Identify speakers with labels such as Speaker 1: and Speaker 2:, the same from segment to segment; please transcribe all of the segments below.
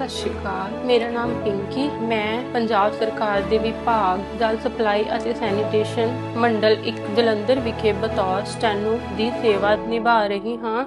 Speaker 1: ਸਤਿ ਸ਼੍ਰੀ ਅਕਾਲ। ਮੇਰਾ ਨਾਮ ਪਿੰਕੀ। ਮੈਂ ਪੰਜਾਬ ਸਰਕਾਰ ਦੇ ਵਿਭਾਗ, ਜਲ ਸਪਲਾਈ ਅਤੇ ਸੈਨੀਟੇਸ਼ਨ ਮੰਡਲ 1 ਜਲੰਧਰ ਵਿਖੇ ਬਤੌਰ ਸਟੈਨੋ ਦੀ ਸੇਵਾ ਨਿਭਾ ਰਹੀ ਹਾਂ।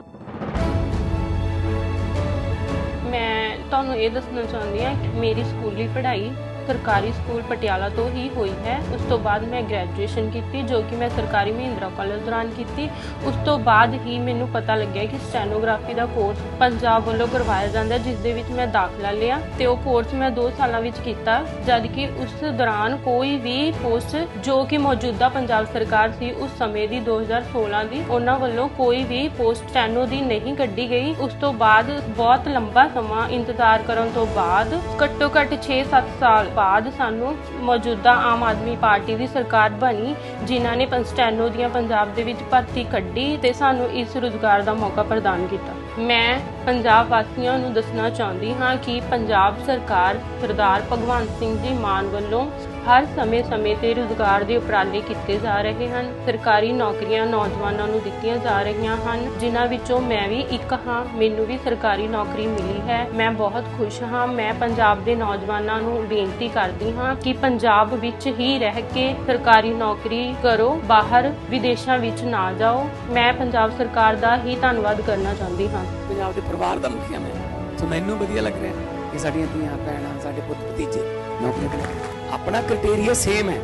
Speaker 1: ਮੈਂ ਤੁਹਾਨੂੰ ਇਹ ਦੱਸਣਾ ਚਾਹੁੰਦੀ ਹਾਂ ਕਿ ਮੇਰੀ ਸਕੂਲੀ ਪੜ੍ਹਾਈ ਸਰਕਾਰੀ ਸਕੂਲ ਪਟਿਆਲਾ ਤੋਂ ਹੀ ਹੋਈ ਹੈ। ਉਸ ਤੋਂ ਬਾਅਦ ਮੈਂ ਗ੍ਰੈਜੂਏਸ਼ਨ ਕੀਤੀ, ਜੋ ਕਿ ਮੈਂ ਸਰਕਾਰੀ ਮਹਿੰਦਰਾ ਕਾਲਜ ਦੌਰਾਨ ਕੀਤੀ। ਉਸ ਤੋਂ ਬਾਅਦ ਹੀ ਮੈਨੂੰ ਪਤਾ ਲੱਗਿਆ ਕਿ ਸਟੈਨੋਗ੍ਰਾਫੀ ਦਾ ਕੋਰਸ ਪੰਜਾਬ ਵੱਲੋਂ ਕਰਵਾਇਆ ਜਾਂਦਾ, ਜਿਸ ਦੇ ਵਿੱਚ ਮੈਂ ਦਾਖਲਾ ਲਿਆ ਤੇ ਉਹ ਕੋਰਸ ਮੈਂ 2 ਸਾਲਾਂ ਵਿੱਚ ਕੀਤਾ ਜਦ ਕਿ ਉਸ ਦੌਰਾਨ ਕੋਈ ਵੀ ਪੋਸਟ ਜੋ ਕਿ ਮੌਜੂਦਾ ਪੰਜਾਬ ਸਰਕਾਰ ਸੀ, ਉਸ ਸਮੇਂ ਦੀ 2016 ਦੀ, ਉਹਨਾਂ ਵੱਲੋਂ ਕੋਈ ਵੀ ਪੋਸਟ ਸਟੈਨੋ ਦੀ ਨਹੀਂ ਕੱਢੀ ਗਈ। ਉਸ ਤੋਂ ਬਾਅਦ ਬਹੁਤ ਲੰਬਾ ਸਮਾਂ ਇੰਤਜ਼ਾਰ ਕਰਨ ਤੋਂ ਬਾਅਦ ਘੱਟੋ ਘੱਟ 6-7 ਸਾਲ ਬਾਅਦ ਸਾਨੂੰ ਮੌਜੂਦਾ ਆਮ ਆਦਮੀ ਪਾਰਟੀ ਦੀ ਸਰਕਾਰ ਬਣੀ, ਜਿਨ੍ਹਾਂ ਨੇ ਪੰ- ਦੀਆਂ ਪੰਜਾਬ ਦੇ ਵਿੱਚ ਭਰਤੀ ਕੱਢੀ ਤੇ ਸਾਨੂੰ ਇਸ ਰੁਜ਼ਗਾਰ ਦਾ ਮੌਕਾ ਪ੍ਰਦਾਨ ਕੀਤਾ। ਮੈਂ ਪੰਜਾਬ ਵਾਸੀਆਂ ਨੂੰ ਦੱਸਣਾ ਚਾਹੁੰਦੀ ਹਾਂ ਕਿ ਪੰਜਾਬ ਸਰਕਾਰ ਸਰਦਾਰ ਭਗਵੰਤ ਸਿੰਘ ਜੀ ਮਾਨ ਵੱਲੋਂ ਹਰ ਸਮੇਂ-ਸਮੇਂ ਤੇ ਰੁਜ਼ਗਾਰ ਦੇ ਉਪਰਾਲੇ ਕੀਤੇ ਜਾ ਰਹੇ ਹਨ। ਸਰਕਾਰੀ ਨੌਕਰੀਆਂ ਨੌਜਵਾਨਾਂ ਨੂੰ ਦਿੱਤੀਆਂ ਜਾ ਰਹੀਆਂ ਹਨ, ਜਿਨ੍ਹਾਂ ਵਿੱਚੋਂ ਮੈਂ ਵੀ ਇੱਕ ਹਾਂ। ਮੈਨੂੰ ਵੀ ਸਰਕਾਰੀ ਨੌਕਰੀ ਮਿਲੀ ਹੈ। ਮੈਂ ਬਹੁਤ ਖੁਸ਼ ਹਾਂ। ਮੈਂ ਪੰਜਾਬ ਦੇ ਨੌਜਵਾਨਾਂ ਨੂੰ ਬੇਨਤੀ ਕਰਦੀ ਹਾਂ ਕਿ ਪੰਜਾਬ ਵਿੱਚ ਹੀ ਰਹਿ ਕੇ ਸਰਕਾਰੀ ਨੌਕਰੀ ਕਰੋ। ਬਾਹਰ ਵਿਦੇਸ਼ਾਂ ਵਿੱਚ ਨਾ ਜਾਓ। ਮੈਂ ਪੰਜਾਬ ਸਰਕਾਰ ਦਾ ਹੀ ਧੰਨਵਾਦ ਕਰਨਾ ਚਾਹੁੰਦੀ ਹਾਂ।
Speaker 2: ਪੰਜਾਬ ਦੇ ਪਰਿਵਾਰ ਦਾ ਮੁਖੀਆ ਮੈਂ। ਸੋ ਮੈਨੂੰ ਵਧੀਆ ਲੱਗ ਰਿਹਾ। ਕਿ ਸਾਡੀਆਂ ਧੀਆਂ ਭੈਣਾਂ, ਸਾਡੇ ਪੁੱਤ ਭਤੀਜੇ ਨੌਕਰੀ ਕਰ ਆਪਣਾ ਕ੍ਰਾਈਟੇਰੀਆ ਸੇਮ ਹੈ।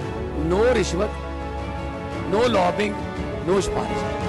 Speaker 2: ਨੋ ਰਿਸ਼ਵਤ ਨੋ ਲੌਬਿੰਗ ਨੋ ਸਿਫਾਰਿਸ਼।